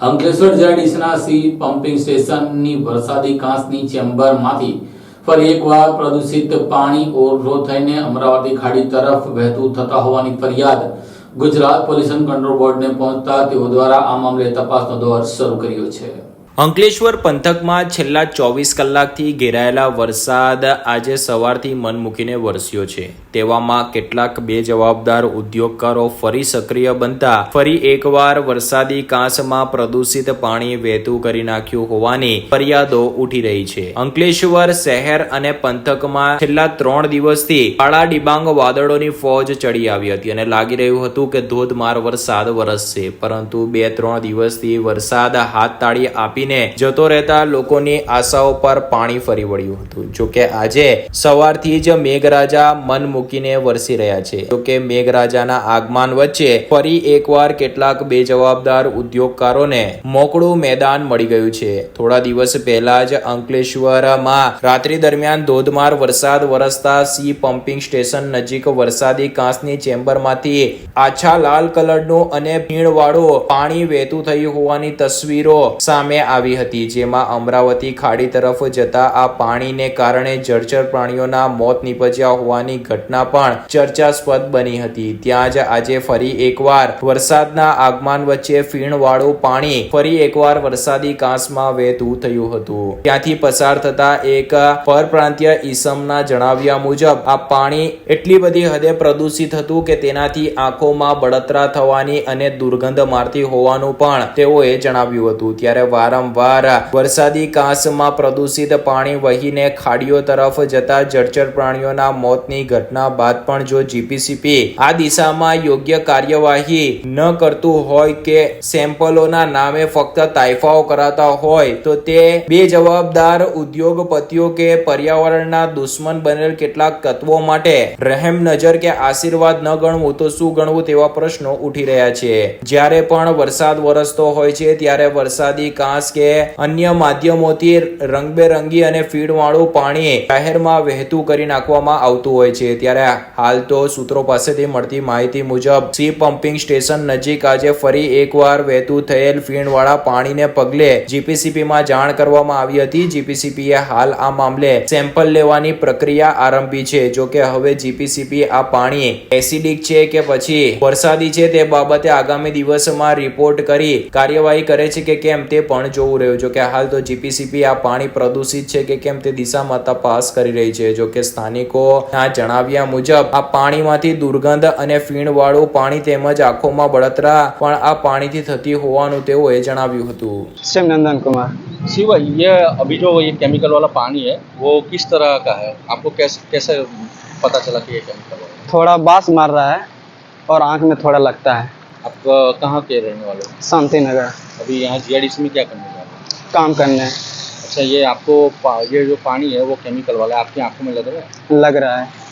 Ankleshwar જેડીસના C pumping સ્ટેશનની વરસાદી કાંસની ચેમ્બરમાંથી ફરી એકવાર પ્રદૂષિત પાણી ઓવરફ્લો થઈને અમરાવતી ખાડી તરફ વહેતું થતા હોવાની ફરિયાદ ગુજરાત પોલ્યુશન કંટ્રોલ બોર્ડને પહોંચતા તેઓ દ્વારા આ મામલે તપાસનો દોર શરૂ કર્યો છે. અંકલેશ્વર પંથકમાં છેલ્લા ચોવીસ કલાકથી ઘેરાયેલા વરસાદ આજે સવારથી મન મૂકીને વરસ્યો છે. તેવામાં કેટલાક બે જવાબદાર ઉદ્યોગકારો ફરી સક્રિય બનતા ફરી એકવાર વરસાદી કાંસમાં પ્રદૂષિત પાણી વહેતું કરી નાખ્યું હોવાની ફરિયાદો ઉઠી રહી છે. અંકલેશ્વર શહેર અને પંથકમાં છેલ્લા ત્રણ દિવસથી કાળા ડિબાંગ વાદળોની ફોજ ચડી આવી હતી અને લાગી રહ્યું હતું કે ધોધમાર વરસાદ વરસશે. પરંતુ બે ત્રણ દિવસથી વરસાદ હાથ તાળી આપીને જતો રહેતા લોકોની આશાઓ પર પાણી ફરી વળ્યું હતું. જોકે આજે સવારથી જ મેઘરાજા મન મૂકીને વરસી રહ્યા છે. જોકે મેઘરાજાના આગમન વચ્ચે ફરી એકવાર કેટલાક બેજવાબદાર ઉદ્યોગકારોને મોકળું મેદાન મળી ગયું છે. થોડા દિવસ પહેલા જ અંકલેશ્વરમાં રાત્રિ દરમિયાન ધોધમાર વરસાદ વરસતા સી પમ્પિંગ સ્ટેશન નજીક વરસાદી કાંસની ચેમ્બરમાંથી આછા લાલ કલરનું અને ભીણવાળું પાણી વહેતું થયું હોવાની તસવીરો સામે આવી હતી, જેમાં અમરાવતી ખાડી તરફ જતા આ પાણીને કારણે જળચર પ્રાણીઓના મોત નીપજ્યા હોવાની ઘટના પણ ચર્ચાસ્પદ બની હતી. ત્યાં જ આજે ફરી એકવાર વરસાદના આગમન વચ્ચે ફીણવાળું પાણી ફરી એકવાર વરસાદી કાંસમાં વહેતું થયું હતું. ત્યાંથી પસાર થતા એક પરપ્રાંતીય ઈસમના જણાવ્યા મુજબ, આ પાણી એટલી બધી હદે પ્રદૂષિત હતું કે તેનાથી આંખોમાં બળતરા થવાની અને દુર્ગંધ મારતી હોવાનું પણ તેઓએ જણાવ્યું હતું. ત્યારે વારંવાર વરસાદી કાંસમાં પ્રદૂષિત પાણી વહીને ખાડીઓ તરફ જતા જળચર પ્રાણીઓના મોતની ઘટના બાદ પણ જો જીપીસીપી આ દિશામાં યોગ્ય કાર્યવાહી ન કરતું હોય કે સેમ્પલોના નામે ફક્ત તાઇફાઓ કરાતા હોય, તો તે બે જવાબદાર ઉદ્યોગપતિઓ કે પર્યાવરણના દુશ્મન બનેલ કેટલાક તત્વો માટે રહેમ નજર કે આશીર્વાદ ન ગણવું તો શું ગણવું તેવા પ્રશ્નો ઉઠી રહ્યા છે. જ્યારે પણ વરસાદ વરસતો હોય છે, ત્યારે વરસાદી કાંસ કે અન્ય માધ્યમોથી રંગબેરંગી અને ફીડવાળું પાણી શહેરમાં વહેતું કરી નાખવામાં આવતું હોય છે. ત્યારે હાલ તો સૂત્રો પાસેથી મળતી માહિતી મુજબ, સી પમ્પિંગ સ્ટેશન નજીક આજે ફરી એકવાર વહેતું થયેલ ફીણવાળા પાણીને પગલે જીપીસીપીમાં જાણ કરવામાં આવી હતી. જીપીસીપીએ હાલ આ મામલે સેમ્પલ લેવાની પ્રક્રિયા આરંભી છે. જો કે હવે જીપીસીપી આ પાણી એસિડિક છે કે પછી વરસાદી છે તે બાબતે આગામી દિવસમાં રિપોર્ટ કરી કાર્યવાહી કરે છે કે કેમ તે પણ જોવું રહ્યું જો કે હાલ તો જીપીસીપી આ પાણી પ્રદૂષિત છે કે કેમ તે દિશામાં તપાસ કરી રહી છે જો કે સ્થાનિકો ના જણાવ્યા મુજબ આ પાણીમાંથી દુર્ગંધ અને ફીણવાળું પાણી તેમજ આંખોમાં બળતરા પણ આ પાણીથી થતી હોવાનું તેઓએ જણાવ્યું હતું शिव नंदन कुमार शिव ये अभी जो ये केमिकल वाला पानी है वो किस तरह का है आपको कैसे कैसे पता चला कि ये केमिकल वाला है? थोड़ा बांस मार रहा है और आंख में थोड़ा लगता है आप अ, कहाँ के रहने वाले हो शांति नगर अभी यहाँ जीआईडीसी में क्या करने जा रहे हैं काम करने अच्छा ये आपको पा- ये जो पानी है वो केमिकल वाला है आपकी आंखों में लग रहा है लग रहा है